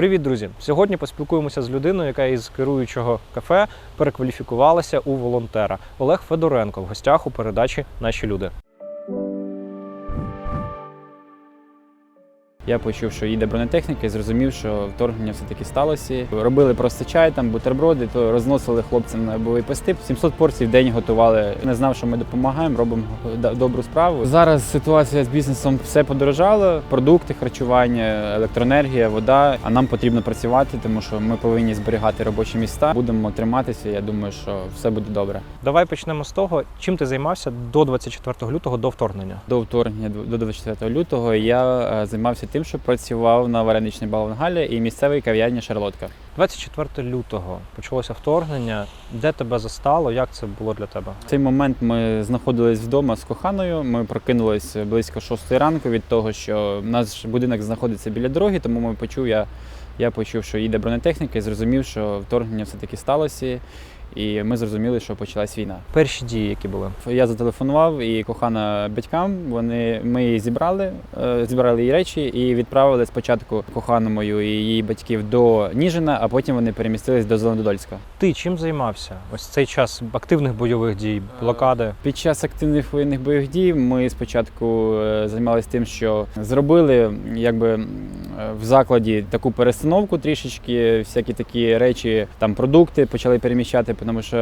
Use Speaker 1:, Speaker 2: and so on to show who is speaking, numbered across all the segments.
Speaker 1: Привіт, друзі! Сьогодні поспілкуємося з людиною, яка із керуючого кафе перекваліфікувалася у волонтера. Олег Федоренко в гостях у передачі Наші люди.
Speaker 2: Я почув, що їде бронетехніка і зрозумів, що вторгнення все-таки сталося. Робили просто чай, там бутерброди, то розносили хлопцям на бойовий постип. 700 порцій в день готували. Не знав, що ми допомагаємо, робимо добру справу. Зараз ситуація з бізнесом все подорожало: продукти, харчування, електроенергія, вода. А нам потрібно працювати, тому що ми повинні зберігати робочі місця. Будемо триматися. Я думаю, що все буде добре.
Speaker 1: Давай почнемо з того, чим ти займався до 24 лютого до вторгнення.
Speaker 2: До вторгнення до 24 лютого я е, займався тим, що працював на вареничній балангалі і місцевій кав'ярні Шарлотка.
Speaker 1: 24 лютого почалося вторгнення. Де тебе застало? Як це було для тебе?
Speaker 2: В цей момент ми знаходились вдома з коханою. Ми прокинулись близько 6 ранку від того, що наш будинок знаходиться біля дороги, тому ми почув я. Я почув, що їде бронетехніка, і зрозумів, що вторгнення все-таки сталося, і ми зрозуміли, що почалась війна.
Speaker 1: Перші дії, які були.
Speaker 2: Я зателефонував і кохана батькам. Вони ми її зібрали, е, зібрали її речі і відправили спочатку кохану мою і її батьків до Ніжина, а потім вони перемістились до Зеленодольська.
Speaker 1: Ти чим займався? Ось цей час активних бойових дій, блокади.
Speaker 2: Під час активних воєнних бойових дій ми спочатку е, займалися тим, що зробили якби е, в закладі таку перестановку трішечки, всякі такі речі, там продукти почали переміщати, тому що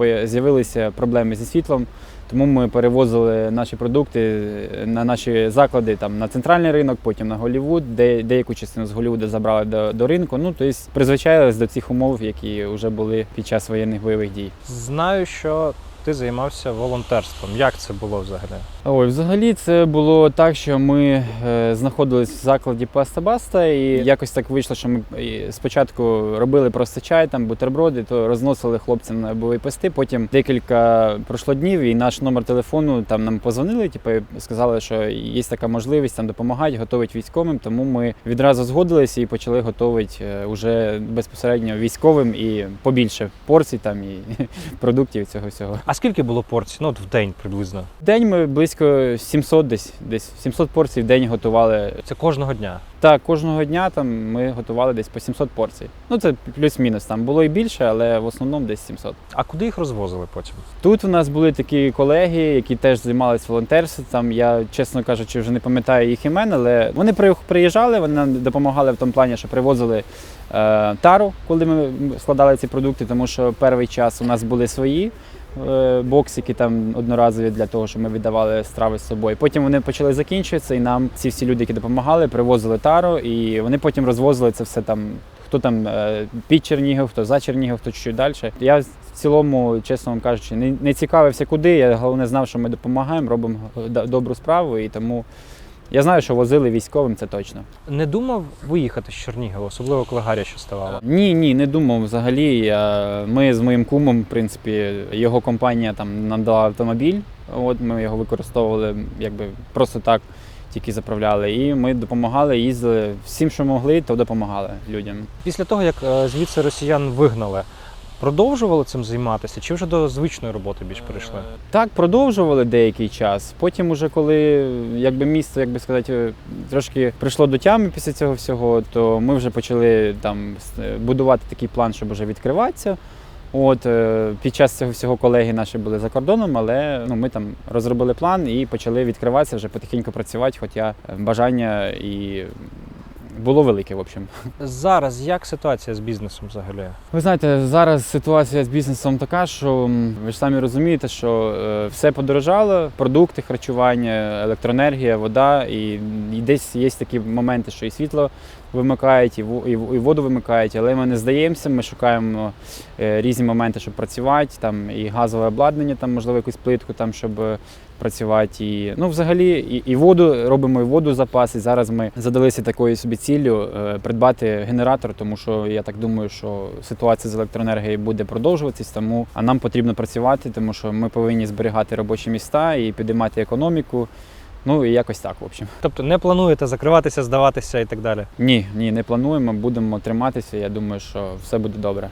Speaker 2: е, з'явилися проблеми зі світлом. Тому ми перевозили наші продукти е, на наші заклади там на центральний ринок, потім на Голлівуд, де деяку частину з Голлівуда забрали до, до ринку. Ну тобто призвичайлись до цих умов, які вже були під час воєнних бойових дій.
Speaker 1: Знаю, що ти займався волонтерством. Як це було взагалі?
Speaker 2: Ой, взагалі це було так, що ми е, знаходились в закладі Паста Баста, і якось так вийшло, що ми спочатку робили просто чай, там бутерброди, то розносили хлопцям на пости. Потім декілька пройшло днів, і наш номер телефону там нам позвонили, типу, сказали, що є така можливість там допомагати, готувати військовим. Тому ми відразу згодилися і почали готувати е, уже безпосередньо військовим і побільше порцій там і продуктів цього всього.
Speaker 1: А скільки було порцій? Ну, от в день приблизно.
Speaker 2: В день ми близько 700 десь, десь 700 порцій в день готували.
Speaker 1: Це кожного дня.
Speaker 2: Так, кожного дня там ми готували десь по 700 порцій. Ну це плюс-мінус. Там було і більше, але в основному десь 700.
Speaker 1: А куди їх розвозили потім?
Speaker 2: Тут у нас були такі колеги, які теж займалися волонтерством. Там я, чесно кажучи, вже не пам'ятаю їх імен, але вони приїжджали, вони нам допомагали в тому плані, що привозили е, тару, коли ми складали ці продукти, тому що перший час у нас були свої. Е, Боксики там одноразові для того, щоб ми віддавали страви з собою. Потім вони почали закінчуватися, і нам ці всі люди, які допомагали, привозили тару, і вони потім розвозили це все там. Хто там е, під Чернігів, хто за Чернігів, хто чуть далі. Я в цілому, чесно вам кажучи, не, цікавився куди. Я головне знав, що ми допомагаємо, робимо добру справу, і тому я знаю, що возили військовим, це точно.
Speaker 1: Не думав виїхати з Чернігова, особливо коли гаряче ставало.
Speaker 2: Ні, ні, не думав взагалі. Я, ми з моїм кумом, в принципі, його компанія там нам дала автомобіль. От ми його використовували якби просто так, тільки заправляли. І ми допомагали, їздили всім, що могли, то допомагали людям.
Speaker 1: Після того, як е, звідси росіян вигнали, продовжували цим займатися, чи вже до звичної роботи більш перейшли?
Speaker 2: Так, продовжували деякий час. Потім, уже коли якби місто, як би сказати, трошки прийшло до тями після цього всього, то ми вже почали там будувати такий план, щоб вже відкриватися. От е, під час цього всього колеги наші були за кордоном, але ну ми там розробили план і почали відкриватися вже потихеньку працювати, хоча е, бажання і було велике, в общем.
Speaker 1: Зараз як ситуація з бізнесом взагалі?
Speaker 2: Ви знаєте, зараз ситуація з бізнесом така, що ви ж самі розумієте, що е, все подорожало, продукти, харчування, електроенергія, вода, і, і десь є такі моменти, що і світло вимикають, і, во- і, і воду вимикають, але ми не здаємося, ми шукаємо е, різні моменти, щоб працювати, там і газове обладнання, там можливо якусь плитку, там щоб працювати. І, ну, взагалі, і, і воду робимо і воду запас. І зараз ми задалися такою собі ціллю е, придбати генератор, тому що я так думаю, що ситуація з електроенергією буде продовжуватись, тому а нам потрібно працювати, тому що ми повинні зберігати робочі місця і підіймати економіку. Ну і якось так, в общем.
Speaker 1: Тобто не плануєте закриватися, здаватися і так далі?
Speaker 2: Ні, ні, не плануємо, будемо триматися. Я думаю, що все буде добре.